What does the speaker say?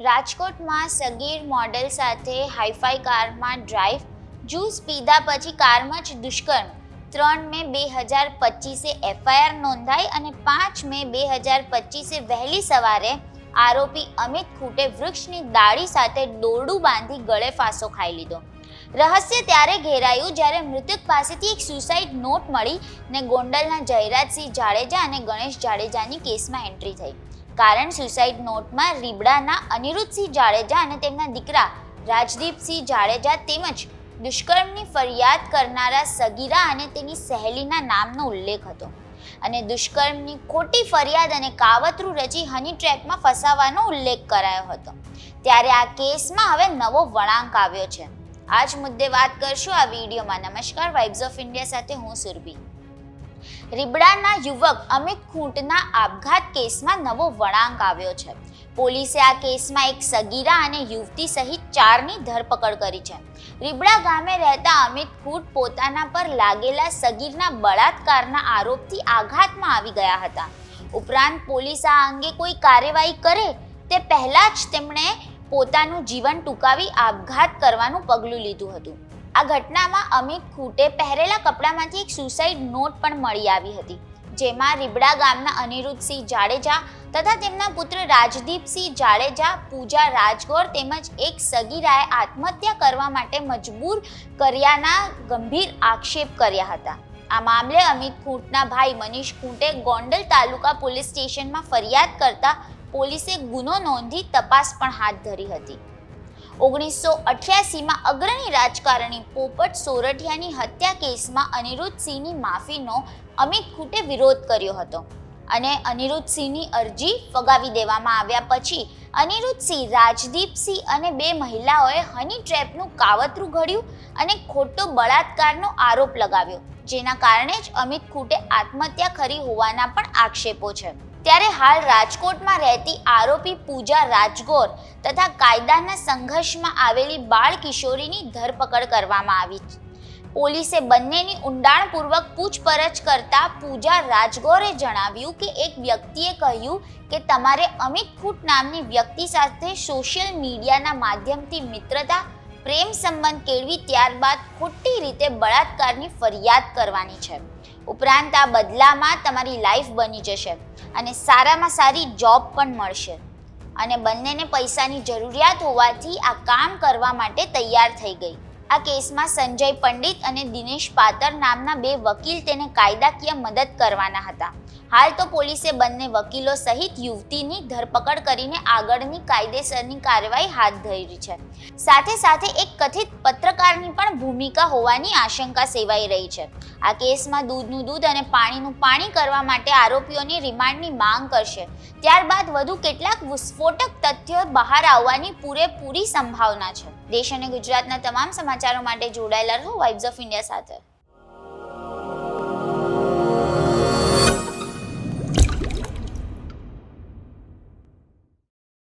રાજકોટમાં સગીર મોડેલ સાથે હાઈફાઈ કારમાં ડ્રાઈવ જ્યુસ પીધા પછી કારમાં જ દુષ્કર્મ. ત્રણ મે બે હજાર પચીસે એફઆઈઆર નોંધાઈ અને પાંચ મે બે હજાર પચીસે વહેલી સવારે આરોપી અમિત ખૂટે વૃક્ષની દાળી સાથે દોરડું બાંધી ગળે ફાંસો ખાઈ લીધો. રહસ્ય ત્યારે ઘેરાયું જ્યારે મૃતક પાસેથી એક સુસાઇડ નોટ મળી ને ગોંડલના જયરાજસિંહ જાડેજા અને ગણેશ જાડેજાની કેસમાં એન્ટ્રી થઈ. કારણ સુસાઇડ નોટમાં રીબડાના અનિરુદ્ધસિંહ જાડેજા અને તેમના દીકરા રાજદીપસિંહ જાડેજા તેમજ દુષ્કર્મની ફરિયાદ કરનારા સગીરા અને તેની સહેલીના નામનો ઉલ્લેખ હતો. અને દુષ્કર્મની ખોટી ફરિયાદ અને કાવતરું રચી હની ટ્રેપમાં ફસાવાનો ઉલ્લેખ કરાયો હતો. ત્યારે આ કેસમાં હવે નવો વળાંક આવ્યો છે. આજ મુદ્દે વાત કરશું આ વિડીયોમાં. નમસ્કાર વાઇબ્સ ઓફ ઇન્ડિયા સાથે હું સુરભી. રીબડાના યુવક અમિત ખૂંટના આપઘાત કેસમાં નવો વળાંક આવ્યો છે. પોલીસે આ કેસમાં એક સગીરા અને યુવતી સહિત ચારની ધરપકડ કરી છે. રીબડા ગામે રહેતા અમિત ખૂટ પોતાના પર લાગેલા સગીરના બળાત્કારના આરોપથી આઘાતમાં આવી ગયા હતા. ઉપરાંત પોલીસ આ અંગે કોઈ કાર્યવાહી કરે તે પહેલાં જ તેમણે પોતાનું જીવન ટૂંકાવી આપઘાત કરવાનું પગલું લીધું હતું. આ ઘટનામાં અમિત ખૂટે પહેરેલા કપડામાંથી એક સુસાઇડ નોટ પણ મળી આવી હતી, જેમાં રીબડા ગામના અનિરુદ્ધસિંહ જાડેજા તથા તેમના પુત્ર રાજદીપસિંહ જાડેજા, પૂજા રાજગોર તેમજ એક સગીરાએ આત્મહત્યા કરવા માટે મજબૂર કર્યાના ગંભીર આક્ષેપ કર્યા હતા. આ મામલે અમિત ખૂંટના ભાઈ મનીષ ખૂંટે ગોંડલ તાલુકા પોલીસ સ્ટેશનમાં ફરિયાદ કરતા પોલીસે ગુનો નોંધી તપાસ પણ હાથ ધરી હતી. ઓગણીસો અઠ્યાસીમાં અગ્રણી રાજકારણી પોપટ સોરઠિયાની હત્યા કેસમાં અનિરુદ્ધસિંહની માફીનો અમિત ખૂટે વિરોધ કર્યો હતો. અને અનિરુદ્ધસિંહની અરજી ફગાવી દેવામાં આવ્યા પછી અનિરુદ્ધસિંહ, રાજદીપસિંહ અને બે મહિલાઓએ હની ટ્રેપનું કાવતરું ઘડ્યું અને ખોટો બળાત્કારનો આરોપ લગાવ્યો, જેના કારણે જ અમિત ખૂટે આત્મહત્યા કરી હોવાના પણ આક્ષેપો છે. ત્યારે હાલ રાજકોટમાં રહેતી આરોપી પૂજા રાજગોર તથા કાયદાના સંઘર્ષમાં આવેલી બાળ કિશોરીની ધરપકડ કરવામાં આવી. પોલીસે બંનેની ઊંડાણપૂર્વક પૂછપરછ કરતા પૂજા રાજગોરે જણાવ્યું કે એક વ્યક્તિએ કહ્યું કે તમારે અમિત ખૂટ નામની વ્યક્તિ સાથે સોશિયલ મીડિયાના માધ્યમથી મિત્રતા, પ્રેમ સંબંધ કેળવી ત્યારબાદ ખોટી રીતે બળાત્કારની ફરિયાદ કરવાની છે. ઉપરાંત આ બદલામાં તમારી લાઈફ બની જશે. અને સારામાં સારી જોબ પણ મળશે. અને બંનેને પૈસાની જરૂરિયાત હોવાથી આ કામ કરવા માટે તૈયાર થઈ ગઈ. આ કેસમાં સંજય પંડિત અને દિનેશ પાતર નામના બે વકીલ તેને કાયદાકીય મદદ કરવાના હતા. હાલ તો પોલીસે બંને વકીલો સહિત યુવતીની ધરપકડ કરીને આગળની કાયદેસરની કાર્યવાહી હાથ ધરી છે. સાથે સાથે એક કથિત પત્રકારની પણ ભૂમિકા હોવાની આશંકા સેવાઈ રહી છે. આ કેસમાં દૂધનું દૂધ અને પાણીનું પાણી કરવા માટે આરોપીઓની રિમાન્ડની માંગ કરશે. ત્યારબાદ વધુ કેટલાક વિસ્ફોટક તથ્યો બહાર આવવાની પૂરેપૂરી સંભાવના છે. દેશ અને ગુજરાતના તમામ સમાચારો માટે જોડાયેલા રહો વાઇબ્સ ઓફ ઇન્ડિયા સાથે.